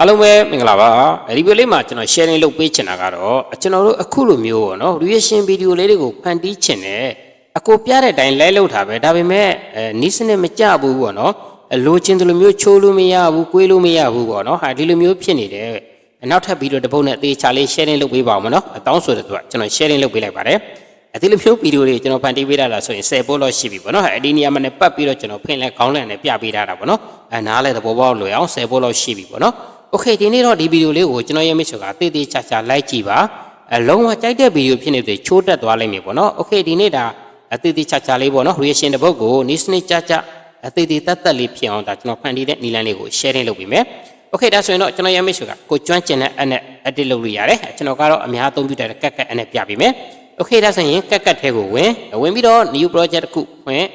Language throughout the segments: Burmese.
အားလုံးပဲမင်္ဂလာပါဒီဗီဒီယိုလေးမှာကျွန်တော် sharing လုပ်ပေးချင်တာကတော့ကျွန်တော်တို့အခုလိုမျိုးပေါ့နော် reaction video လေးတွေကိုဖန်တီးချင်တယ်အကိုပြတဲ့အတိုင်းလိုက်လုပ်တာပဲဒါပေမဲ့အဲနီးစနစ်မကြဘူးပေါ့နော်အလိုချင်တယ်လိုမျိုးချိုးလို့မရဘူးကွေးလို့မရဘူးပေါ့နော်ဟာဒီလိုမျိုးဖြစ်နေတယ်နောက်ထပ်ဗီဒီယိုတစ်ပုဒ်နဲ့အသေးချာလေး sharing လုပ်ပေးပါအောင်မနော်အတောင်းဆိုတဲ့သူကကျွန်တော် sharing လုပ်ပေးလိုက်ပါတယ်အသေးလိုမျိုးဗီဒီယိုလေးကျွန်တော်ဖန်တီးပေးတာလားဆိုရင်10ပို့လို့ရှိပြီပေါ့နော်အဲဒီနေရာမှာနဲ့ပတ်ပြီးတော့ကျွန်တော်ဖင်လဲခေါင်းလဲနဲ့ပြပေးထားတာပေါ့နော်အဲနားလဲသဘောပေါက်လွယ်အောင်10ပို့လို့ရှိပြီပေါ့နော် โอเคဒီနေ့တော့ဒီဗီဒီယိုလေးကိုကျွန်တော်ရဲ့မိတ်ဆွေကတေးသေးချာချာလိုက်ကြည့်ပါအလုံးဝကြိုက်တဲ့ဗီဒီယိုဖြစ်နေတဲ့ချိုးတက်သွားလိမ့်မယ်ပေါ့နော်โอเคဒီနေ့ဒါအသေးသေးချာချာလေးပေါ့နော် reaction တစ်ပုဒ်ကိုနီးစနစ်ချာချာအသေးသေးတက်တက်လေးဖြစ်အောင်ဒါကျွန်တော်ဖန်တီးတဲ့နီလန်းလေးကို sharing လုပ်ပေးမယ်โอเคဒါဆိုရင်တော့ကျွန်တော်ရဲ့မိတ်ဆွေကကိုကျွမ်းကျင်တဲ့အနဲ့ edit လုပ်လို့ရတယ်ကျွန်တော်ကတော့အများသုံးပြုတဲ့ကက်ကက်အနဲ့ပြပေးမယ်โอเคဒါဆိုရင်ကက်ကက်ထဲကိုဝင်ဝင်ပြီးတော့ new project တစ်ခုဝင်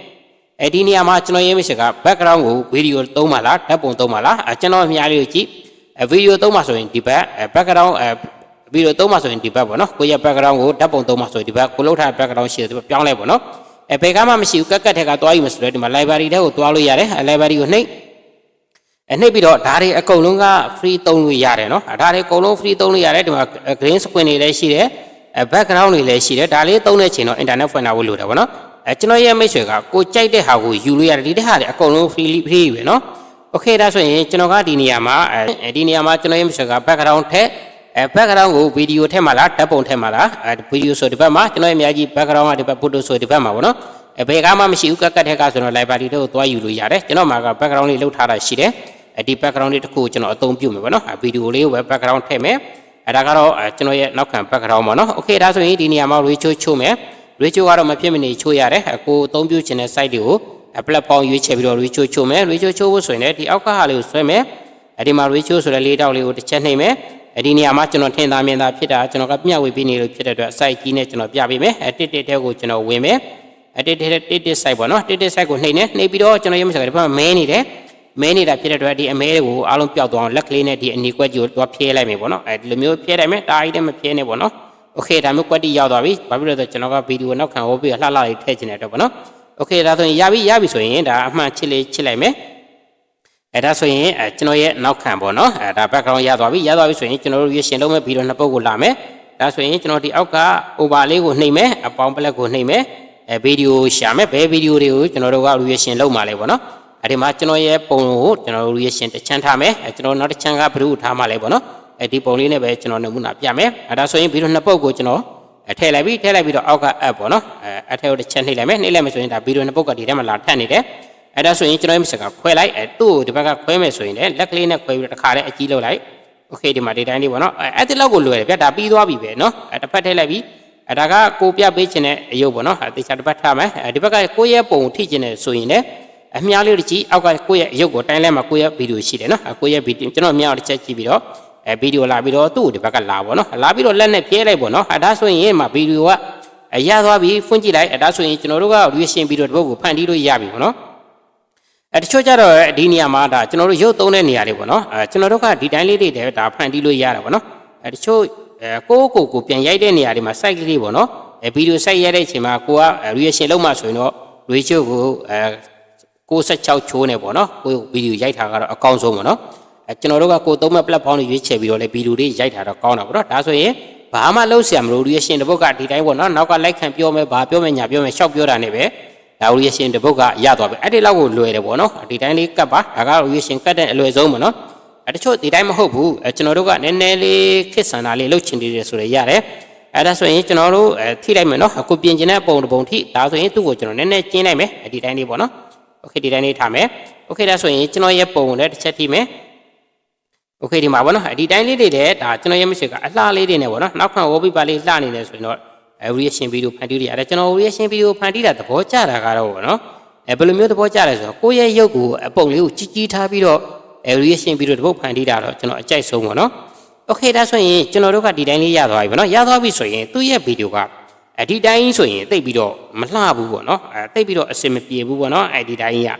အဲဒီနေရာမှာကျွန်တော်ရေးမိတ်ဆွေက background ကိုဗီဒီယိုသုံးပါလားဓာတ်ပုံသုံးပါလားအဲကျွန်တော်အများလေးကိုကြည့် အဲဗီဒီယိုသုံးပါဆိုရင်ဒီဘက်အဲ background အဲဗီဒီယိုသုံးပါဆိုရင်ဒီဘက်ပေါ့နော်ကိုရဲ့ background ကိုဓာတ်ပုံသုံးပါဆိုရင်ဒီဘက်ကိုလောက်ထားတဲ့ background ရှိတယ်ဒီဘက်ပြောင်းလဲပေါ့နော်အဲဘယ်ကမှမရှိဘူးကက်ကက်ထက်ကသွားယူမယ်ဆိုတော့ဒီမှာ library ထဲကိုသွားလို့ရတယ်အဲ library ကိုနှိပ်အဲနှိပ်ပြီးတော့ဒါတွေအကုန်လုံးက free သုံးလို့ရတယ်နော်အဲဒါတွေအကုန်လုံး free သုံးလို့ရတယ်ဒီမှာ green screen တွေလည်းရှိတယ်အဲ background တွေလည်းရှိတယ်ဒါလေးသုံးတဲ့ချိန်တော့ internet finder ကိုလိုတယ်ပေါ့နော်အဲကျွန်တော်ရဲ့မိတ်ဆွေကကိုကြိုက်တဲ့ဟာကိုယူလို့ရတယ်ဒီတဲ့ဟာတွေအကုန်လုံး free free ပဲနော် okay ဒါဆိုရင်ကျွန်တော်ကဒီနေရာမှာအဲဒီနေရာမှာကျွန်တော်ရဲ့မိတ်ဆွေက background ထက်အဲ background ကိုဗီဒီယိုထက်မှာလားဓာတ်ပုံထက်မှာလားအဲဗီဒီယိုဆိုဒီဘက်မှာကျွန်တော်ရဲ့အများကြီး background ကဒီဘက် photo ဆိုဒီဘက်မှာပေါ့နော်အဲဘယ်ကမှမရှိဘူးကက်ကက်ထက်ကဆိုတော့ library တွေကိုသွားယူလို့ရတယ်ကျွန်တော်မှာက background လေးလောက်ထားတာရှိတယ်အဲဒီ background လေးတစ်ခုကိုကျွန်တော်အသုံးပြုမယ်ပေါ့နော်ဗီဒီယိုလေးကိုပဲ background ထည့်မယ်အဲဒါကတော့အဲကျွန်တော်ရဲ့နောက်ခံ background ပေါ့နော် okay ဒါဆိုရင်ဒီနေရာမှာ ratio ချိုးမယ် ratio ကတော့မဖြစ်မနေချိုးရတယ်အကိုအသုံးပြုခြင်းတဲ့ site တွေကို platform ရွေးချယ်ပြီးတော့ ratio ချိုးမယ် ratio ချိုးဖို့ဆိုရင်လည်းဒီအောက်ကဟာလေးကိုဆွဲမယ်အဲဒီမှာ ratio ဆိုတဲ့လေးတောက်လေးကိုတစ်ချက်နှိပ်မယ်အဲဒီနေရာမှာကျွန်တော်ထင်သာမြင်သာဖြစ်တာကျွန်တော်ကမျှဝေပေးနေလို့ဖြစ်တဲ့အတွက် site ကြီးနဲ့ကျွန်တော်ပြပေးမယ်အဲတစ်တစ်တဲကိုကျွန်တော်ဝင်မယ်အဲတစ်တစ်တစ်တစ် site ပေါ့နော်တစ်တစ် site ကိုနှိပ်နေနှိပ်ပြီးတော့ကျွန်တော်ရုံးမစကားဒီဘက်မှာမဲနေတယ်မဲနေတာဖြစ်တဲ့အတွက်ဒီအမဲကိုအားလုံးပျောက်သွားအောင်လက်ကလေးနဲ့ဒီအနီကွက်ကြီးကိုသွားဖြဲလိုက်မယ်ပေါ့နော်အဲဒီလိုမျိုးဖြဲလိုက်မယ်တားကြီးနဲ့မဖြဲနဲ့ပေါ့နော်โอเคဒါမျိုးကွက်တီရောက်သွားပြီဘာဖြစ်လို့လဲဆိုတော့ကျွန်တော်ကဗီဒီယိုနောက်ခံဟောပြီးလှလှလေးထည့်ချင်တဲ့အတွက်ပေါ့နော် โอเคဒါဆိုရင်ရပြီရပြီဆိုရင်ဒါအမှန်ချစ်လေးချစ်လိုက်မယ်အဲဒါဆိုရင်အဲကျွန်တော်ရဲ့နောက်ခံပေါ့နော်အဲဒါ background ရသွားပြီရသွားပြီဆိုရင်ကျွန်တော်တို့ရရှင်လုံးမဲ့ဗီဒီယိုနှစ်ပုတ်ကိုလာမယ်ဒါဆိုရင်ကျွန်တော်ဒီအောက်က over လေးကိုနှိပ်မယ်အပေါင်းပလက်ကိုနှိပ်မယ်အဲဗီဒီယိုရှာမယ်ဘယ်ဗီဒီယိုတွေကိုကျွန်တော်တို့က reaction လုပ်မှာလဲပေါ့နော်အဲဒီမှာကျွန်တော်ရဲ့ပုံကိုကျွန်တော် reaction တစ်ချမ်းထားမယ်အဲကျွန်တော်နောက်တစ်ချမ်းကဘယ်လိုထားမှာလဲပေါ့နော်အဲဒီပုံလေးနဲ့ပဲကျွန်တော်နမူနာပြမယ်အဲဒါဆိုရင်ဗီဒီယိုနှစ်ပုတ်ကိုကျွန်တော်အဲ ထည့်လိုက်ပြီထည့်လိုက်ပြီးတော့အောက်က app ပေါ့နော်အဲအထက်ကိုတစ်ချက်နှိပ်လိုက်မယ်နှိပ်လိုက်မယ်ဆိုရင်ဒါဗီဒီယိုနှစ်ပုတ်ကဒီထဲမှာလာထပ်နေတယ်အဲဒါဆိုရင်ကျွန်တော်ရဲ့မစကခွဲလိုက်အဲသူ့ကိုဒီဘက်ကခွဲမယ်ဆိုရင်လည်းလက်ကလေးနဲ့ခွဲပြီးတော့တစ်ခါတည်းအကြီးလုပ်လိုက်โอเคဒီမှာဒီတိုင်းလေးပေါ့နော်အဲအဲ့ဒီလောက်ကိုလွယ်တယ်ဗျဒါပြီးသွားပြီပဲနော်အဲတစ်ဖက်ထည့်လိုက်ပြီအဲဒါကကိုပြပေးခြင်းတဲ့အယုတ်ပေါ့နော်အဲတေချာတစ်ဖက်ထားမယ်အဲဒီဘက်ကကိုရဲ့ပုံထိခြင်းနဲ့ဆိုရင်လည်းအမြားလေးတစ်ကြည့်အောက်ကကိုရဲ့အယုတ်ကိုတိုင်းလဲမှာကိုရဲ့ဗီဒီယိုရှိတယ်နော်အဲကိုရဲ့ဗီဒီယိုကျွန်တော်အမြားတစ်ချက်ကြည့်ပြီးတော့ အဲဗီဒီယိုလာပြီးတော့သူ့ကိုဒီဘက်ကလာပေါ့နော်လာပြီးတော့လက်နဲ့ပြဲလိုက်ပေါ့နော်အဲဒါဆိုရင်မှာဗီဒီယိုကအရသွားပြီဖွင့်ကြည့်လိုက်အဲဒါဆိုရင်ကျွန်တော်တို့က reaction ဗီဒီယိုတစ်ပုဒ်ကိုဖန်တီးလို့ရပြီပေါ့နော်အဲတချို့ကြတော့ဒီနေရာမှာဒါကျွန်တော်တို့ရုပ်သုံးတဲ့နေရာတွေပေါ့နော်အဲကျွန်တော်တို့ကဒီတိုင်းလေးတွေတည်းဒါဖန်တီးလို့ရတာပေါ့နော်အဲတချို့အဲကိုယ့်ကိုယ်ကိုပြန်ရိုက်တဲ့နေရာတွေမှာ site ကလေးပေါ့နော်အဲဗီဒီယို site ရိုက်တဲ့အချိန်မှာကိုက reaction လုပ်မှဆိုရင်တော့ ratio ကိုအဲ66ချိုးနေပေါ့နော်ကိုဗီဒီယိုရိုက်တာကတော့အကောင်းဆုံးပေါ့နော်အဲ ကျွန်တော်တို့ကကိုသုံးမဲ့ platform တွေရွေးချယ်ပြီးတော့လေဗီဒီယိုတွေရိုက်တာတော့ကောင်းတာပေါ့နော်ဒါဆိုရင်ဘာမှလုပ်เสียမလို့ reaction တစ်ပုတ်ကဒီတိုင်းပေါ့နော်နောက်က like ခံပြောမယ်ဘာပြောမယ်ညာပြောမယ်ရှောက်ပြောတာနေပဲဒါ reaction တစ်ပုတ်ကရသွားပြီအဲ့ဒီလောက်ကိုလွယ်တယ်ပေါ့နော်ဒီတိုင်းလေးကတ်ပါဒါက reaction ကတ်တဲ့အလွယ်ဆုံးပေါ့နော်အဲတချို့ဒီတိုင်းမဟုတ်ဘူးအဲကျွန်တော်တို့ကနည်းနည်းလေးခစ်ဆန်တာလေးလုပ်ချင်သေးတယ်ဆိုရရတယ်အဲ့ဒါဆိုရင်ကျွန်တော်တို့အဲထိလိုက်မယ်နော်အခုပြင်ကျင်တဲ့ပုံတစ်ပုံထိဒါဆိုရင်သူ့ကိုကျွန်တော်နည်းနည်းကျင်းလိုက်မယ်ဒီတိုင်းလေးပေါ့နော်โอเคဒီတိုင်းလေးထားမယ်โอเคဒါဆိုရင်ကျွန်တော်ရဲ့ပုံကိုလည်းတစ်ချက်ထိမယ် โอเคဒီမှာပေါ့နော်ဒီတိုင်းလေးတွေလည်းဒါကျွန်တော်ရဲ့မရှိကအလှလေးတွေနဲ့ပေါ့နော်နောက်ခံဝေါ်ပိပါလေးလှနေတယ်ဆိုရင်တော့အဲ reaction video ဖန်တီးရရတယ်ကျွန်တော် reaction video ဖန်တီးတာသဘောကျတာကတော့ပေါ့နော်အဲဘယ်လိုမျိုးသဘောကျလဲဆိုတော့ကိုယ့်ရဲ့ရုပ်ကိုအပုံလေးကိုကြီးကြီးထားပြီးတော့အဲ reaction video တစ်ပုတ်ဖန်တီးတာတော့ကျွန်တော်အကြိုက်ဆုံးပေါ့နော်โอเคဒါဆိုရင်ကျွန်တော်တို့ကဒီတိုင်းလေးရသွားပြီပေါ့နော်ရသွားပြီဆိုရင်သူ့ရဲ့ video ကအဲဒီတိုင်းဆိုရင်တိတ်ပြီးတော့မလှဘူးပေါ့နော်အဲတိတ်ပြီးတော့အစင်မပြေဘူးပေါ့နော်အဲဒီတိုင်းက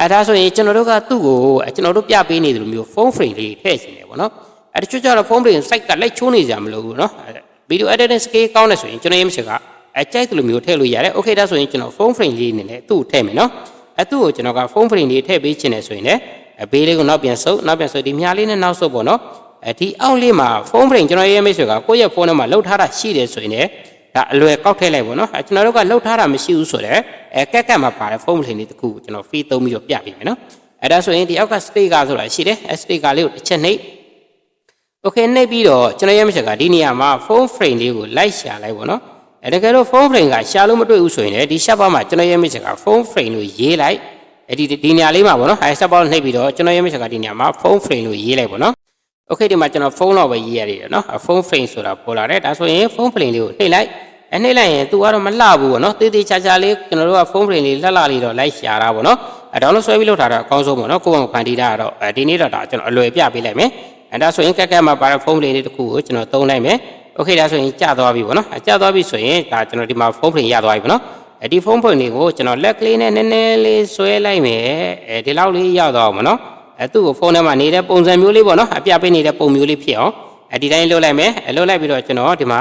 အဲဒါဆိုရင်ကျွန်တော်တို့ကသူ့ကိုကျွန်တော်တို့ပြပေးနေတယ်လို့မျိုး phone frame လေးထည့်ရှင်တယ်ပေါ့နော်အဲတချို့ကျတော့ phone frame site ကလိုက်ချိုးနေကြမလို့ဘူးနော်ဗီဒီယို editing scale ကောင်းတယ်ဆိုရင်ကျွန်တော်ရေးမရှိကအကြိုက်တယ်လို့မျိုးထည့်လို့ရတယ်။ Okay ဒါဆိုရင်ကျွန်တော် phone frame လေးအနေနဲ့သူ့ကိုထည့်မယ်နော်။အဲသူ့ကိုကျွန်တော်က phone frame လေးထည့်ပေးချင်တယ်ဆိုရင်လည်းအဘေးလေးကိုနောက်ပြန်ဆုပ်နောက်ပြန်ဆုပ်ဒီမြားလေးနဲ့နောက်ဆုပ်ပေါ့နော်အဲဒီအောက်လေးမှာဖုန်းဖရင်ကျွန်တော်ရဲ့မိတ်ဆွေကကိုယ့်ရဲ့ဖုန်းထဲမှာလှုပ်ထားတာရှိတယ်ဆိုရင်လည်း ဒါအလွယ်ကောက်ထည့်လိုက်ပေါ့နော်အဲကျွန်တော်တို့ကလှုပ်ထားတာမရှိဘူးဆိုတော့အဲကက်ကက်မှာပါတယ်ဖုန်းဖရင်လေးတစ်ခုကိုကျွန်တော် free သုံးပြီးတော့ပြပေးမယ်နော်အဲဒါဆိုရင်ဒီအောက်က sticker ဆိုတာရှိတယ်အဲ sticker လေးကိုတစ်ချက်နှိပ် Okay နှိပ်ပြီးတော့ကျွန်တော်ရဲ့မိတ်ဆွေကဒီနေရာမှာ phone frame လေးကိုလိုက်ရှာလိုက်ပေါ့နော်အဲတကယ်လို့ phone frame ကရှာလို့မတွေ့ဘူးဆိုရင်လည်းဒီ shop မှာကျွန်တော်ရဲ့မိတ်ဆွေက phone frame လို့ရေးလိုက်အဲဒီဒီနေရာလေးမှာပေါ့နော်အဲ shop ကိုနှိပ်ပြီးတော့ကျွန်တော်ရဲ့မိတ်ဆွေကဒီနေရာမှာ phone frame လို့ရေးလိုက်ပေါ့နော် Okay ဒီမှာကျွန်တော်ဖုန်းတော့ပဲရေးရတယ်နော်ဖုန်း frame ဆိုတာပေါ်လာတယ်ဒါဆိုရင်ဖုန်း frame လေးကိုနှိပ်လိုက် အဲနှိပ်လိုက်ရင် तू ကတော့မလှဘူးပေါ့နော်တေးသေးချာချာလေးကျွန်တော်တို့ကဖုန်း frame လေးလှလှလေးတော့လိုက်ရှာတာပေါ့နော်အဲဒေါင်းလို့ဆွဲပြီးလောက်ထားတာအကောင်းဆုံးပေါ့နော်ကိုယ့်ဘုံဖန်တီးတာကတော့အဲဒီနေ့တော့ဒါကျွန်တော်အလွယ်ပြပေးလိုက်မယ်အဲဒါဆိုရင်ကက်ကက်မှာပါတဲ့ဖုန်း frame လေးတစ်ခုကိုကျွန်တော်သုံးလိုက်မယ် Okay ဒါဆိုရင်ကြာသွားပြီပေါ့နော်အဲကြာသွားပြီဆိုရင်ဒါကျွန်တော်ဒီမှာဖုန်း frame ရသွားပြီပေါ့နော်အဲဒီဖုန်း frame လေးကိုကျွန်တော်လက်ကလေးနဲ့နည်းနည်းလေးဆွဲလိုက်မယ်အဲဒီလောက်လေးရောက်သွားအောင်ပေါ့နော်အဲသူ့ကိုဖုန်းထဲမှာနေတဲ့ပုံစံမျိုးလေးပေါ့နော်အပြပေးနေတဲ့ပုံမျိုးလေးဖြစ်အောင်အဲဒီတိုင်းလုပ်လိုက်မယ်အဲလုပ်လိုက်ပြီးတော့ကျွန်တော်ဒီမှာ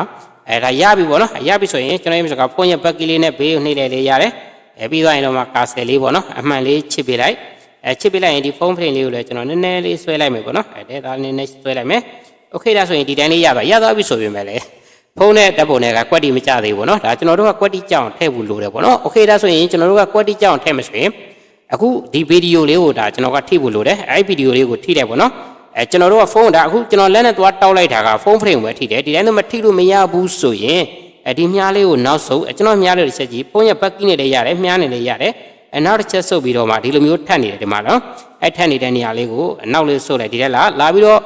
အဲဒါရပြီပေါ့နော်ရပြီဆိုရင်ကျွန်တော်ရဲ့မြစ်ကဖုန်းရဲ့ဘက်ကလေးနဲ့ဘေးကိုနှိမ့်လိုက်လေရတယ်အဲပြီးသွားရင်တော့မှကာဆယ်လေးပေါ့နော်အမှန်လေးချစ်ပေးလိုက်အဲချစ်ပေးလိုက်ရင်ဒီဖုန်းဖရင်လေးကိုလည်းကျွန်တော်နည်းနည်းလေးဆွဲလိုက်မယ်ပေါ့နော်အဲဒါနည်းနည်းဆွဲလိုက်မယ်โอเคဒါဆိုရင်ဒီတိုင်းလေးရပါရသွားပြီဆိုပြင်မဲ့လေဖုန်းနဲ့တပ်ပုံနဲ့ကကွက်တီမကြသေးဘူးပေါ့နော်ဒါကျွန်တော်တို့ကကွက်တီကြောင်ထည့်ဖို့လိုတယ်ပေါ့နော်โอเคဒါဆိုရင်ကျွန်တော်တို့ကကွက်တီကြောင်ထည့်မယ်ဆိုရင် အခုဒီဗီဒီယိုလေးကိုဒါကျွန်တော်ကထိဖို့လိုတယ်အဲ့ဒီဗီဒီယိုလေးကိုထိတယ်ပေါ့နော် အဲကျွန်တော်တို့ကဖုန်းဒါအခုကျွန်တော်လက်နဲ့သွားတောက်လိုက်တာကဖုန်းဖရင်ပဲထိတယ်ဒီတိုင်းတော့မထိလို့မရဘူးဆိုရင်အဲဒီမြားလေးကိုနောက်ဆုပ်ကျွန်တော်မြားလေးတစ်ချက်ကြည့်ဖုန်းရဲ့ဘက်ကီးနဲ့လည်းရတယ်မြားနဲ့လည်းရတယ်အဲနောက်တစ်ချက်ဆုပ်ပြီးတော့မှဒီလိုမျိုးထပ်နေတယ်ဒီမှာနော်အဲထပ်နေတဲ့နေရာလေးကိုနောက်လေးဆုပ်လိုက်ဒီထဲလာလာပြီးတော့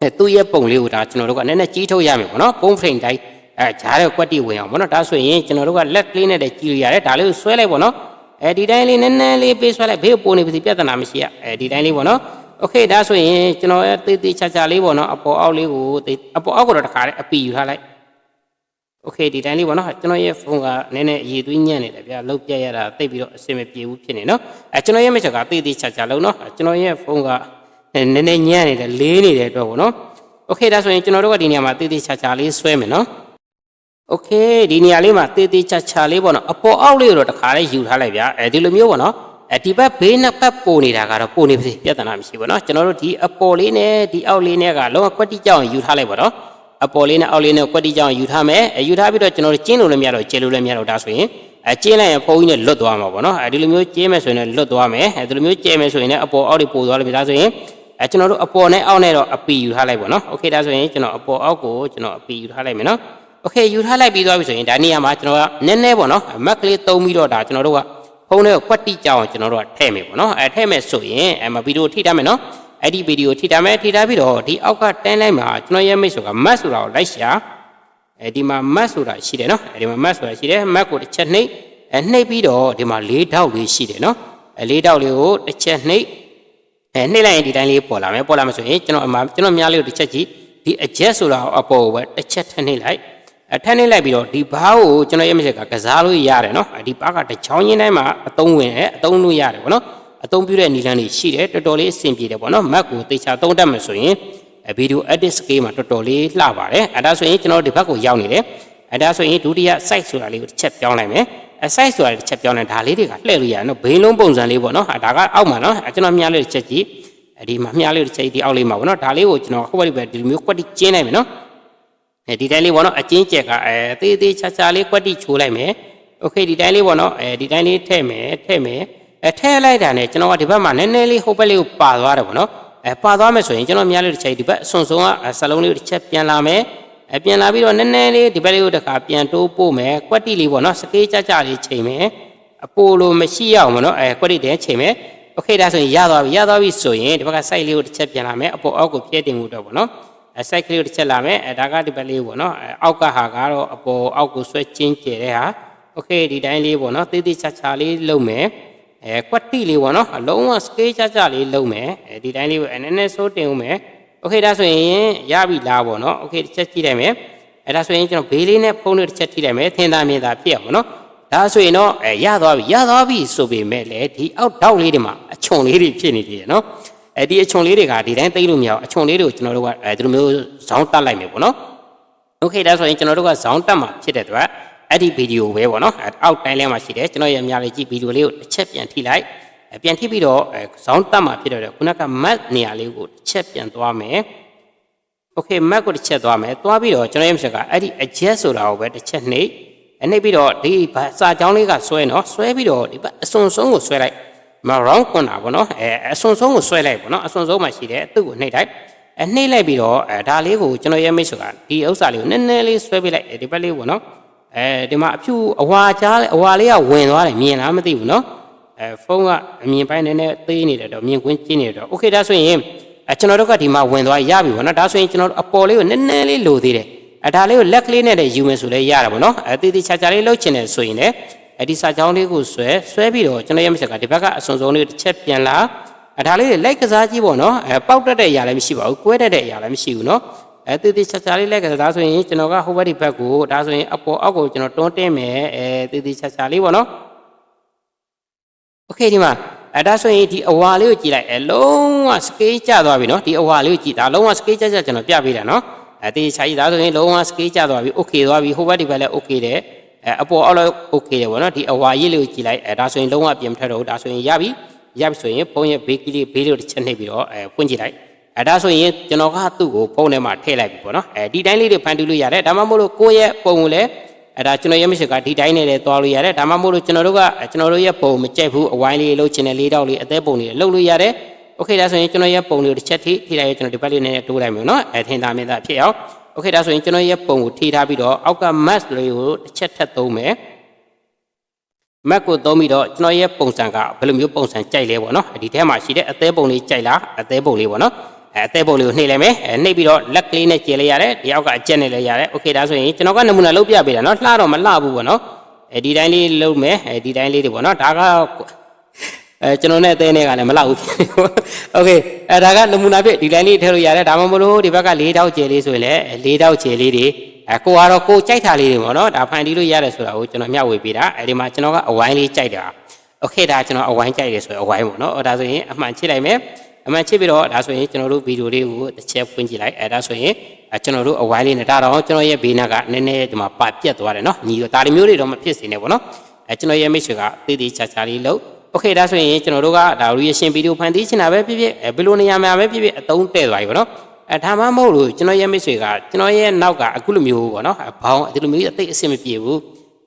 အဲသူ့ရဲ့ပုံလေးကိုဒါကျွန်တော်တို့ကနည်းနည်းကြီးထုတ်ရမယ်ပေါ့နော်ဖုန်းဖရင်တိုင်းအဲဂျားတဲ့ကွက်တီဝင်အောင်ပေါ့နော်ဒါဆိုရင်ကျွန်တော်တို့ကလက်ကလေးနဲ့လည်းကြီးလို့ရတယ်ဒါလေးကိုဆွဲလိုက်ပေါ့နော်အဲဒီတိုင်းလေးနည်းနည်းလေးပေးဆွဲလိုက်ဘေးပိုးနေပြီပြဿနာမရှိရအဲဒီတိုင်းလေးပေါ့နော် โอเคဒါဆိုရင်ကျွန်တော်တေးသေးချာချာလေးပေါ့နော်အပေါ်အောက်လေးကိုအပေါ်အောက်ကိုတော့တခါလေးအပီယူထားလိုက်โอเคဒီတိုင်းလေးပေါ့နော်ကျွန်တော်ရဲ့ဖုန်းကနည်းနည်းအည်သွေးညံ့နေတယ်ဗျာလုတ်ပြက်ရတာတိတ်ပြီးတော့အဆင်မပြေဘူးဖြစ်နေနော်အဲကျွန်တော်ရဲ့မချက်ကတေးသေးချာချာလုံးနော်ကျွန်တော်ရဲ့ဖုန်းကနည်းနည်းညံ့နေတယ်လေးနေတဲ့အတွက်ပေါ့နော်โอเคဒါဆိုရင်ကျွန်တော်တို့ကဒီနေရာမှာတေးသေးချာချာလေးဆွဲမယ်နော် โอเคဒီနေရာလေးမှာတေးသေးချာချာလေးပေါ့နော်အပေါ်အောက်လေးကိုတော့တခါလေးယူထားလိုက်ဗျာအဲဒီလိုမျိုးပေါ့နော် အဲဒီဘက်ဘေးနှစ်ဖက်ပိုနေတာကတော့ပိုနေပြီပြဿနာမရှိဘူးเนาะကျွန်တော်တို့ဒီအပေါ်လေးနဲ့ဒီအောက်လေးနဲ့ကလုံးဝကွက်တိကြောင်ယူထားလိုက်ပါတော့အပေါ်လေးနဲ့အောက်လေးနဲ့ကွက်တိကြောင်ယူထားမယ်အဲယူထားပြီးတော့ကျွန်တော်တို့ကျင်းလို့လည်းမရတော့ကျဲလို့လည်းမရတော့ဒါဆိုရင်အဲကျင်းလိုက်ရင်ဖုန်းကြီးနဲ့လွတ်သွားမှာပေါ့နော်အဲဒီလိုမျိုးကျင်းမယ်ဆိုရင်လည်းလွတ်သွားမယ်အဲဒီလိုမျိုးကျဲမယ်ဆိုရင်လည်းအပေါ်အောက်တွေပိုသွားလိမ့်မယ်ဒါဆိုရင်အဲကျွန်တော်တို့အပေါ်နဲ့အောက်နဲ့တော့အပီယူထားလိုက်ပါတော့โอเคဒါဆိုရင်ကျွန်တော်အပေါ်အောက်ကိုကျွန်တော်အပီယူထားလိုက်မယ်နော် โอเคယူထားလိုက်ပြီးသွားပြီဆိုရင်ဒါနေရာမှာကျွန်တော်ကနည်းနည်းပေါ့နော်မက်ကလေးသုံးပြီးတော့ဒါကျွန်တော်တို့က ဖုန်းထဲကိုကွက်တိကြအောင်ကျွန်တော်တို့ကထည့်မယ်ပေါ့နော်အဲထည့်မယ်ဆိုရင်အဲမှာဗီဒီယိုထိထားမယ်နော်အဲ့ဒီဗီဒီယိုထိထားမယ်ထိထားပြီးတော့ဒီအောက်ကတန်းလိုက်မှာကျွန်တော်ရဲ့မိတ်ဆွေကမတ်ဆိုတာကိုလိုက်ရှာအဲဒီမှာမတ်ဆိုတာရှိတယ်နော်အဲဒီမှာမတ်ဆိုတာရှိတယ်မတ်ကိုတစ်ချက်နှိပ်အဲနှိပ်ပြီးတော့ဒီမှာလေးထောက်လေးရှိတယ်နော်အဲလေးထောက်လေးကိုတစ်ချက်နှိပ်အဲနှိပ်လိုက်ရင်ဒီတိုင်းလေးပေါ်လာမယ်ပေါ်လာမယ်ဆိုရင်ကျွန်တော်အမှကျွန်တော်များလေးကိုတစ်ချက်ကြည့်ဒီအချက်ဆိုတာကိုအပေါ်ကိုပဲတစ်ချက်ထပ်နှိပ်လိုက် အထက်နှိမ့်လိုက်ပြီးတော့ဒီဘားကိုကျွန်တော်ရဲ့မချက်ကကစားလို့ရတယ်နော်ဒီဘားကတစ်ချောင်းချင်းတိုင်းမှာအသုံးဝင်တယ်အသုံးလို့ရတယ်ပေါ့နော်အသုံးပြုတဲ့နီလန်းတွေရှိတယ်တော်တော်လေးအဆင်ပြေတယ်ပေါ့နော်မက်ကိုတေချာသုံးတတ်မယ်ဆိုရင်ဗီဒီယို edit scale မှာတော်တော်လေးလှပါတယ်အဲဒါဆိုရင်ကျွန်တော်ဒီဘက်ကိုရောက်နေတယ်အဲဒါဆိုရင်ဒုတိယ site ဆိုတာလေးကိုတစ်ချက်ပြောင်းလိုက်မယ်အဲ site ဆိုတာတစ်ချက်ပြောင်းလိုက်ဒါလေးတွေကလှည့်လို့ရတယ်နော်ဘေးလုံးပုံစံလေးပေါ့နော်ဒါကအောက်မှာနော်ကျွန်တော်မြားလေးတစ်ချက်ကြည့်ဒီမှာမြားလေးတစ်ချက်ဒီအောက်လေးမှာပေါ့နော်ဒါလေးကိုကျွန်တော်ဟိုဘက်ဒီလိုမျိုးကွက်တိကျင်းလိုက်မယ်နော် အဲဒီတိုင်းလေးပေါ့နော်အချင်းကျက်ကအဲသေးသေးချာချာလေးကွက်တိချိုးလိုက်မယ်โอเคဒီတိုင်းလေးပေါ့နော်အဲဒီတိုင်းလေးထည့်မယ်ထည့်မယ်အဲထည့်လိုက်တာနဲ့ကျွန်တော်ကဒီဘက်မှာနည်းနည်းလေးဟိုဘက်လေးကိုပါသွားတယ်ပေါ့နော်အဲပါသွားမယ်ဆိုရင်ကျွန်တော်များလေးတစ်ချက်ဒီဘက်အစွန်ဆုံးကဆလုံးလေးတစ်ချက်ပြန်လာမယ်အဲပြန်လာပြီးတော့နည်းနည်းလေးဒီဘက်လေးကိုတစ်ခါပြန်တိုးပို့မယ်ကွက်တိလေးပေါ့နော်စကေးကြကြလေးချိန်မယ်အပိုလိုမရှိရအောင်ပေါ့နော်အဲကွက်တိတဲ့ချိန်မယ်โอเคဒါဆိုရင်ရသွားပြီရသွားပြီဆိုရင်ဒီဘက်က site လေးကိုတစ်ချက်ပြန်လာမယ်အပေါ်အောက်ကိုပြည့်တင်မှုတော့ပေါ့နော် အဲ site ကလေးကိုတစ်ချက်လာမယ်အဲဒါကဒီဘက်လေးပေါ့နော်အဲအောက်ကဟာကတော့အပေါ်အောက်ကိုဆွဲချင်းကျဲတဲ့ဟာโอเคဒီတိုင်းလေးပေါ့နော်သေးသေးချာချာလေးလုပ်မယ်အဲကွက်တိလေးပေါ့နော်အလုံးဝ scale ချာချာလေးလုပ်မယ်အဲဒီတိုင်းလေးကိုနည်းနည်းစိုးတင်ဦးမယ်โอเคဒါဆိုရင်ရပြီလားပေါ့နော်โอเคတစ်ချက်ကြည့်လိုက်မယ်အဲဒါဆိုရင်ကျွန်တော်ဘေးလေးနဲ့ဖုန်းလေးတစ်ချက်ထိလိုက်မယ်ထင်သာမြင်သာဖြစ်အောင်ပေါ့နော်ဒါဆိုရင်တော့အဲရသွားပြီရသွားပြီဆိုပေမဲ့လေဒီအောက်တောက်လေးတွေမှာအချုံလေးတွေဖြစ်နေသေးတယ်နော် အဲဒီအချုံလေးတွေကဒီတိုင်းသိမ့်လို့မရအောင်အချုံလေးတွေကိုကျွန်တော်တို့ကအဲဒီလိုမျိုးဇောင်းတက်လိုက်မယ်ပေါ့နော်โอเคဒါဆိုရင်ကျွန်တော်တို့ကဇောင်းတက်မှာဖြစ်တဲ့အတွက်အဲ့ဒီဗီဒီယိုပဲပေါ့နော်အောက်တိုင်းလေးမှာရှိတယ်ကျွန်တော်ရအများလေးကြည့်ဗီဒီယိုလေးကိုတစ်ချက်ပြန်ထိလိုက် အဲပြန်ထိပြီးတော့အဲဇောင်းတက်မှာဖြစ်တော့တယ်ခုနက mat နေရာလေးကိုတစ်ချက်ပြန်သွားမယ် okay mat ကိုတစ်ချက်သွားမယ်သွားပြီးတော့ကျွန်တော်ရဲ့မချက်ကအဲ့ဒီ adjust ဆိုတာကိုပဲတစ်ချက်နှိပ်အနှိပ်ပြီးတော့ဒီဘာစာကြောင်းလေးကဆွဲနော်ဆွဲပြီးတော့ဒီဘက်အစွန်ဆုံးကိုဆွဲလိုက် မ round corner ပေါ့နော်အဲအစွန်ဆုံးကိုဆွဲလိုက်ပေါ့နော်အစွန်ဆုံးမှာရှိတယ်သူ့ကိုနှိပ်လိုက်အနှိပ်လိုက်ပြီးတော့အဲဒါလေးကိုကျွန်တော်ရဲ့မိတ်ဆွေကဒီဥစ္စာလေးကိုနည်းနည်းလေးဆွဲပေးလိုက်ဒီဘက်လေးပေါ့နော်အဲဒီမှာအဖြူအဝါကြားအဝါလေးကဝင်သွားတယ်မြင်လားမသိဘူးနော် အဲဖုန်းကအမြင်ပိုင်းနည်းနည်းသေးနေတယ်တော့မြင်ကွင်းကျင်းနေတယ်တော့โอเคဒါဆိုရင်အဲကျွန်တော်တို့ကဒီမှာဝင်သွားရပြီပေါ့နော်ဒါဆိုရင်ကျွန်တော်တို့အပေါ်လေးကိုနည်းနည်းလေးလိုသေးတယ်အဲဒါလေးကိုလက်ကလေးနဲ့လည်းယူမယ်ဆိုလည်းရတာပေါ့နော်အဲတည်တည်ချာချာလေးလှုပ်ချင်တယ်ဆိုရင်လည်း အဲဒီစာချောင်းလေးကိုဆွဲဆွဲပြီးတော့ကျွန်တော်ရမချက်ကဒီဘက်ကအစုံစုံလေးတစ်ချက်ပြန်လာအဲဒါလေးတွေလိုက်ကစားကြည့်ပေါ့နော်အဲပေါက်တက်တဲ့အရာလည်းမရှိပါဘူးကွဲတက်တဲ့အရာလည်းမရှိဘူးနော်အဲတည်တည်ချာချာလေးလိုက်ကစားဆိုရင်ကျွန်တော်ကဟိုဘက်ဒီဘက်ကိုဒါဆိုရင်အပေါ်အောက်ကိုကျွန်တော်တွန်းတင်းမယ်အဲတည်တည်ချာချာလေးပေါ့နော် โอเคဒီမှာအဲဒါဆိုရင်ဒီအဝါလေးကိုကြည့်လိုက်အဲလုံးဝစကေးကျသွားပြီเนาะဒီအဝါလေးကိုကြည့်ဒါလုံးဝစကေးကျကျကျွန်တော်ပြပေးတာเนาะအဲတေးချာကြီးဒါဆိုရင်လုံးဝစကေးကျသွားပြီโอเคသွားပြီဟိုဘက်ဒီဘက်လည်းโอเคတယ် အဲအပေါ်အောက်လည်းโอเคတယ်ဗောနော်ဒီအဝါရည်လေးကိုကြည့်လိုက်အဲဒါဆိုရင်လုံးဝပြင်မထက်တော့ဘူးဒါဆိုရင်ရပြီရပြီဆိုရင်ဖုန်းရဲ့ဘေးကလေးဘေးလေးကိုတစ်ချက်နှိပ်ပြီးတော့အဲဖွင့်ကြည့်လိုက်အဲဒါဆိုရင်ကျွန်တော်ကသူ့ကိုဖုန်းထဲမှာထည့်လိုက်ပြီပေါ့နော်အဲဒီတိုင်းလေးတွေဖန်တီးလို့ရတယ်ဒါမှမဟုတ်လို့ကိုယ့်ရဲ့ပုံကိုလည်း အဲ့ဒါကျွန်တော်ရမရှိကဒီတိုင်းနဲ့လည်းသွားလို့ရတယ်ဒါမှမဟုတ်လို့ကျွန်တော်တို့ကကျွန်တော်တို့ရဲ့ပုံမကြိုက်ဘူးအဝိုင်းလေးလှုပ်ချင်တဲ့လေးတောက်လေးအသေးပုံလေးလှုပ်လို့ရတယ်โอเคဒါဆိုရင်ကျွန်တော်ရဲ့ပုံလေးကိုတစ်ချက်ထိထိလိုက်ရကျွန်တော်ဒီဘက်လေးနဲ့တိုးလိုက်မယ်နော်အဲထင်သာမြင်သာဖြစ်အောင် โอเคဒါဆိုရင်ကျွန်တော်ရဲ့ပုံကိုထိထားပြီးတော့အောက်က mask လေးကိုတစ်ချက်ထပ်သုံးမယ် mac ကိုသုံးပြီးတော့ကျွန်တော်ရဲ့ပုံစံကဘယ်လိုမျိုးပုံစံကြိုက်လဲပေါ့နော်ဒီထဲမှာရှိတဲ့အသေးပုံလေးကြိုက်လားအသေးပုံလေးပေါ့နော်အဲအသေးပုံလေးကိုနှိပ်လိုက်မယ်အဲနှိပ်ပြီးတော့လက်ကလေးနဲ့ကျေလိုက်ရတယ်ဒီအောက်ကအကျက်နဲ့လည်းရတယ်โอเคဒါဆိုရင်ကျွန်တော်ကနမူနာလုပ်ပြပေးတာနော်လှတော့မလှဘူးပေါ့နော်အဲဒီတိုင်းလေးလုပ်မယ်အဲဒီတိုင်းလေးတွေပေါ့နော်ဒါက အဲကျွန်တော်နဲ့အသေးနဲ့ကလည်းမလှဘူးโอเคအဲဒါကနမူနာဖြစ်ဒီတိုင်းလေးထည့်လို့ရတယ်ဒါမှမဟုတ်လို့ဒီဘက်က၄တောက်ကျေလေးဆိုရင်လည်း၄တောက်ကျေလေးတွေ အဲကိုကတော့ကိုကြိုက်တာလေးတွေပေါ့နော်ဒါဖန်တီးလို့ရတယ်ဆိုတာကိုကျွန်တော်မျှဝေပေးတာအဲဒီမှာကျွန်တော်ကအဝိုင်းလေးကြိုက်တာโอเคဒါကျွန်တော်အဝိုင်းကြိုက်တယ်ဆိုရင်အဝိုင်းပေါ့နော်ဒါဆိုရင်အမှန်ချစ်လိုက်မယ်အမှန်ချစ်ပြီးတော့ဒါဆိုရင်ကျွန်တော်တို့ဗီဒီယိုလေးကိုတစ်ချက်ဖွင့်ကြည့်လိုက်အဲဒါဆိုရင်အဲကျွန်တော်တို့အဝိုင်းလေးနဲ့ဒါတော့ကျွန်တော်ရဲ့ဘေးနာကနည်းနည်းဒီမှာပါပြတ်သွားတယ်နော်ညီတော့ဒါလိုမျိုးတွေတော့မဖြစ်စေနဲ့ပေါ့နော်အဲကျွန်တော်ရဲ့မိတ်ဆွေကတေးသေးချာချာလေးလုပ် โอเคဒါဆိုရင်ကျွန်တော်တို့ကဒါရီရရှင်ဗီဒီယိုဖန်တီးချင်တာပဲဖြစ်ဖြစ်အဲဘယ်လိုနေရာမှာပဲဖြစ်ဖြစ်အသုံးတဲ့သွားပြီပေါ့နော် အဲဒါမှမဟုတ်လို့ကျွန်တော်ရဲ့မိတ်ဆွေကကျွန်တော်ရဲ့နောက်ကအခုလိုမျိုးပေါ့နော်အဘောင်းဒီလိုမျိုးအသိအဆင်မပြေဘူး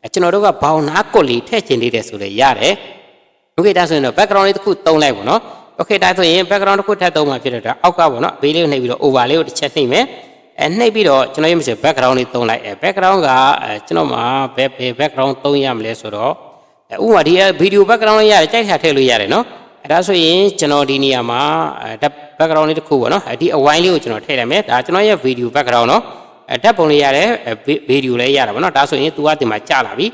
အဲကျွန်တော်တို့ကဘောင်းနားကွက်လေးထည့်ချင်သေးတယ်ဆိုလည်းရတယ်โอเคဒါဆိုရင်တော့ background လေးတစ်ခုတုံးလိုက်ပေါ့နော်โอเคဒါဆိုရင် background တစ်ခုထပ်တုံးမှဖြစ်တော့အောက်ကပေါ့နော်ဘေးလေးကိုနှိပ်ပြီးတော့ over လေးကိုတစ်ချက်နှိပ်မယ်အဲနှိပ်ပြီးတော့ကျွန်တော်ရဲ့မိတ်ဆွေ background လေးတုံးလိုက်အဲ background ကအဲကျွန်တော်မှာဘယ်ဘယ် background တုံးရမလဲဆိုတော့အဲ ဥပမာဒီဗီဒီယို background လေးရတယ်ကြိုက်တာထည့်လို့ရတယ်နော်အဲဒါဆိုရင်ကျွန်တော်ဒီနေရာမှာအဲ background လေးတစ်ခုပေါ့နော်အဲဒီအဝိုင်းလေးကိုကျွန်တော်ထည့်လိုက်မယ်ဒါကျွန်တော်ရဲ့ video background နော်အဲဓာတ်ပုံလေးရတယ်ဗီဒီယိုလည်းရတာပေါ့နော်ဒါဆိုရင် तू ကဒီမှာကြာလာပြီ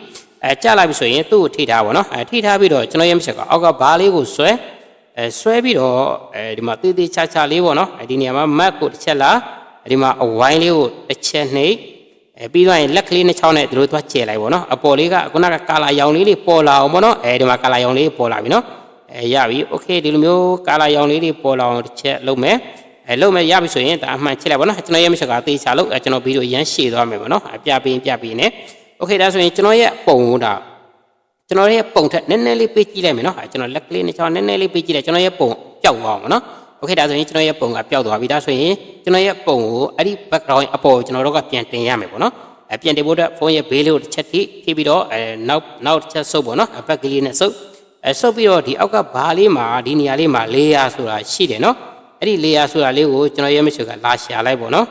အဲကြာလာပြီဆိုရင်သူ့ကိုထိထားပါတော့အဲထိထားပြီးတော့ကျွန်တော်ရဲ့မချက်ကအောက်ကဘားလေးကိုဆွဲအဲဆွဲပြီးတော့အဲဒီမှာတေးသေးချာချာလေးပေါ့နော်အဲဒီနေရာမှာ map ကိုတစ်ချက်လာအဲဒီမှာအဝိုင်းလေးကိုတစ်ချက်နှိပ် အဲပြီးတော့ရင်လက်ကလေးနှစ်ချောင်းနဲ့ဒီလိုသွားကျဲလိုက်ပေါ့နော်အပေါ်လေးကခုနကကာလာရောင်လေးတွေပေါ်လာအောင်ပေါ့နော်အဲဒီမှာကာလာရောင်လေးပေါ်လာပြီနော် အဲရပြီโอเคဒီလိုမျိုးကာလာရောင်လေးတွေပေါ်လာအောင်တစ်ချက်လုပ်မယ်အဲလုပ်မယ်ရပြီဆိုရင်ဒါအမှန်ချစ်လိုက်ပါတော့ကျွန်တော်ရဲ့မချက်ကသေချာလို့အဲကျွန်တော်ဗီဒီယိုရမ်းရှည်သွားမယ်ပေါ့နော်အပြပေးပြပေးနေโอเคဒါဆိုရင်ကျွန်တော်ရဲ့ပုံဒါကျွန်တော်ရဲ့ပုံထက်နည်းနည်းလေးပေးကြည့်လိုက်မယ်နော်အဲကျွန်တော်လက်ကလေးနဲ့ကျွန်တော်နည်းနည်းလေးပေးကြည့်လိုက်ကျွန်တော်ရဲ့ပုံပျောက်သွားအောင်ပေါ့နော် โอเคဒါဆိုရင်ကျွန်တော်ရဲ့ပုံကပျောက်သွားပြီဒါဆိုရင်ကျွန်တော်ရဲ့ပုံကိုအဲ့ဒီ background အပေါ်ကိုကျွန်တော်တို့ကပြန်တင်ရမယ်ပေါ့နော်အဲပြန်တင်ဖို့အတွက်ဖုန်းရဲ့ဘေးလေးကိုတစ်ချက်ထိထိပြီးတော့အဲနောက်နောက်တစ်ချက်ဆုပ်ပေါ့နော်အဘက်ကလေးနဲ့ဆုပ် အဲဆုပ်ပြီးတော့ဒီအောက်ကဘားလေးမှာဒီနေရာလေးမှာလေယာဆိုတာရှိတယ်နော်အဲ့ဒီလေယာဆိုတာလေးကိုကျွန်တော်ရဲမရှိကလာရှာလိုက်ပေါ့နော်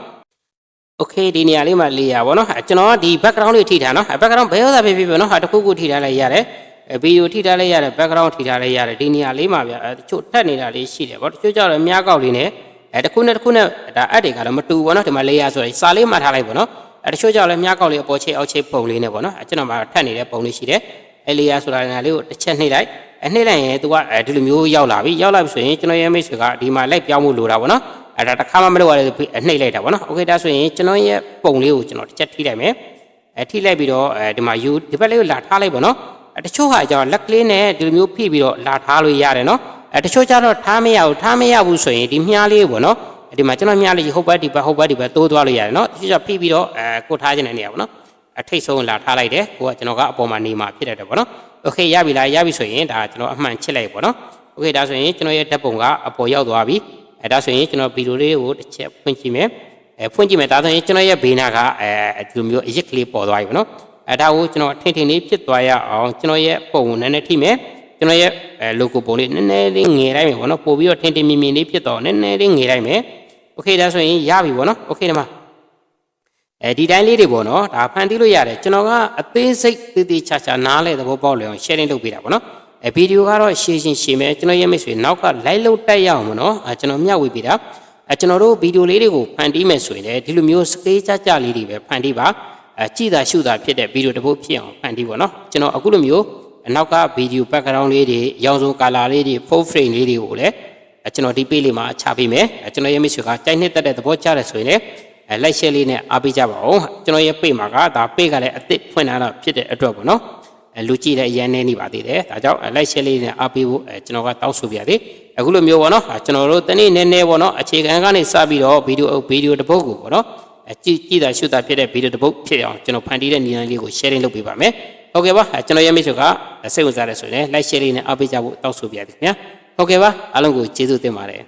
โอเคဒီနေရာလေးမှာလေယာပေါ့နော်အဲကျွန်တော်ကဒီ background လေးထိထားနော်အဲ background ဘယ်ဥစ္စာဖြစ်ဖြစ်ပေါ့နော်ဟာတစ်ခုခုထိထားလိုက်ရတယ်အဲ ဗီဒီယိုထိထားလိုက်ရတယ် background ထိထားလိုက်ရတယ်ဒီနေရာလေးမှာဗျအဲတချို့ထက်နေတာလေးရှိတယ်ပေါ့တချို့ကျတော့မြားကောက်လေးနဲ့အဲတစ်ခုနဲ့တစ်ခုနဲ့ဒါအပ်တွေကတော့မတူပေါ့နော်ဒီမှာလေယာဆိုရင်စာလေးမှထားလိုက်ပေါ့နော်အဲတချို့ကျတော့လည်းမြားကောက်လေးအပေါ်ချိတ်အောက်ချိတ်ပုံလေးနဲ့ပေါ့နော်အဲကျွန်တော်မှာထက်နေတဲ့ပုံလေးရှိတယ်အဲလေယာဆိုတာနေရာလေးကိုတစ်ချက်နှိပ်လိုက် အနှိမ့်လိုက်ရင် तू ကအဲဒီလိုမျိုးရောက်လာပြီရောက်လာပြီဆိုရင်ကျွန်တော်ရဲ့မိတ်ဆွေကဒီမှာလိုက်ပြောင်းဖို့လိုတာပေါ့နော်အဲဒါတစ်ခါမှမလုပ်ရတဲ့နှိမ့်လိုက်တာပေါ့နော်โอเคဒါဆိုရင်ကျွန်တော်ရဲ့ပုံလေးကိုကျွန်တော်တစ်ချက်ထိလိုက်မယ်အဲထိလိုက်ပြီးတော့အဲဒီမှာ you ဒီဘက်လေးကိုလာထားလိုက်ပေါ့နော်အဲ တချို့ဟာကျတော့လက်ကလေးနဲ့ဒီလိုမျိုးဖိပြီးတော့လာထားလို့ရတယ်နော်အဲတချို့ကျတော့ထားမရဘူးထားမရဘူးဆိုရင်ဒီမြားလေးပေါ့နော်ဒီမှာကျွန်တော်မြားလေးဟုတ်ဘက်ဒီဘက်ဟုတ်ဘက်ဒီဘက်တိုးသွားလို့ရတယ်နော်တချို့ကျဖိပြီးတော့အဲကိုထားခြင်းတဲ့နေရာပေါ့နော် အထိတ်ဆုံးလာထားလိုက်တယ်ကိုကကျွန်တော်ကအပေါ်မှာနေမှာဖြစ်တတ်တယ်ပေါ့နော်โอเคရပြီလားရပြီဆိုရင်ဒါကျွန်တော်အမှန်ချစ်လိုက်ပေါ့နော်โ โอเคဒါဆိုရင်ကျွန်တော်ရဲ့ဓာတ်ပုံကအပေါ်ရောက်သွားပြီအဲဒါဆိုရင်ကျွန်တော်ဗီဒီယိုလေးကိုတစ်ချက်ဖွင့်ကြည့်မယ်အဲဖွင့်ကြည့်မယ်ဒါဆိုရင်ကျွန်တော်ရဲ့ဘေးနာကအဲဒီလိုမျိုးအရစ်ကလေးပေါ်သွားပြီပေါ့နော် အဲဒါကိုကျွန်တော်ထင်ထင်လေးဖြစ်သွားရအောင်ကျွန်တော်ရဲ့ပုံကိုနည်းနည်းထိမယ်ကျွန်တော်ရဲ့အဲ logo ပုံလေးနည်းနည်းလေးငယ်လိုက်မယ်ပေါ့နော်ပို့ပြီးတော့ထင်ထင်မြင်မြင်လေးဖြစ်တော့နည်းနည်းလေးငယ်လိုက်မယ်โอเคဒါဆိုရင်ရပြီပေါ့နော်โอเคဒီမှာ အဲဒီတိုင်းလေးတွေပေါ့နော်ဒါဖန်တီးလို့ရတယ်ကျွန်တော်ကအသေးစိတ်သေးသေးချာချာနားလဲသဘောပေါက်လျအောင် sharing လုပ်ပေးတာပေါ့နော်အဲဗီဒီယိုကတော့ရှင်းရှင်းရှင်းမယ်ကျွန်တော်ရဲ့မိတ်ဆွေနောက်က live လုပ်တက်ရအောင်ပေါ့နော်အဲကျွန်တော်မျှဝေပေးတာအဲကျွန်တော်တို့ဗီဒီယိုလေးတွေကိုဖန်တီးမယ်ဆိုရင်လည်းဒီလိုမျိုးစကေးကြကြလေးတွေပဲဖန်တီးပါ အဲကြည်သာရှုသာဖြစ်တဲ့ဗီဒီယိုတစ်ပုဒ်ဖြစ်အောင်ဖန်တီးပေါ့နော်ကျွန်တော်အခုလိုမျိုးအနောက်ကဗီဒီယို background လေးတွေရောင်စုံ color လေးတွေ full frame လေးတွေကိုလည်းအဲကျွန်တော်ဒီ page လေးမှာချပေးမယ်အဲကျွန်တော်ရဲ့မိတ်ဆွေကကြိုက်နှစ်တက်တဲ့သဘောကျတယ်ဆိုရင်လည်းအဲလိုက်ရှယ်လေးနဲ့အားပေးကြပါဦးကျွန်တော်ရဲ့ပေ့မှာကဒါပေ့ကလည်းအစ်စ်ဖွင့်လာတာဖြစ်တဲ့အတွက်ပေါ့နော်အဲလူကြည့်တဲ့အရန်နေနေပါသေးတယ်ဒါကြောင့်အဲလိုက်ရှယ်လေးနဲ့အားပေးဖို့အဲကျွန်တော်ကတောင်းဆိုပြရတယ်အခုလိုမျိုးပေါ့နော်အဲကျွန်တော်တို့တနေ့နည်းနည်းပေါ့နော်အခြေခံကနေစပြီးတော့ဗီဒီယိုဗီဒီယိုတစ်ပုဒ်ကိုပေါ့နော် အဲကြည့်ကြည့်တာရှုတာဖြစ်တဲ့ဗီဒီယိုတစ်ပုဒ်ဖြစ်အောင်ကျွန်တော်ဖန်တီးတဲ့နည်းလမ်းလေးကို sharing လုပ်ပေးပါမယ်ဟုတ်ကဲ့ပါအဲကျွန်တော်ရဲ့မိတ်ဆွေကစိတ်ဝင်စားတယ်ဆိုရင်လည်း like share လေးနဲ့အားပေးကြဖို့တောင်းဆိုပြရသည်ခင်ဗျာဟုတ်ကဲ့ပါအားလုံးကိုကျေးဇူးတင်ပါတယ်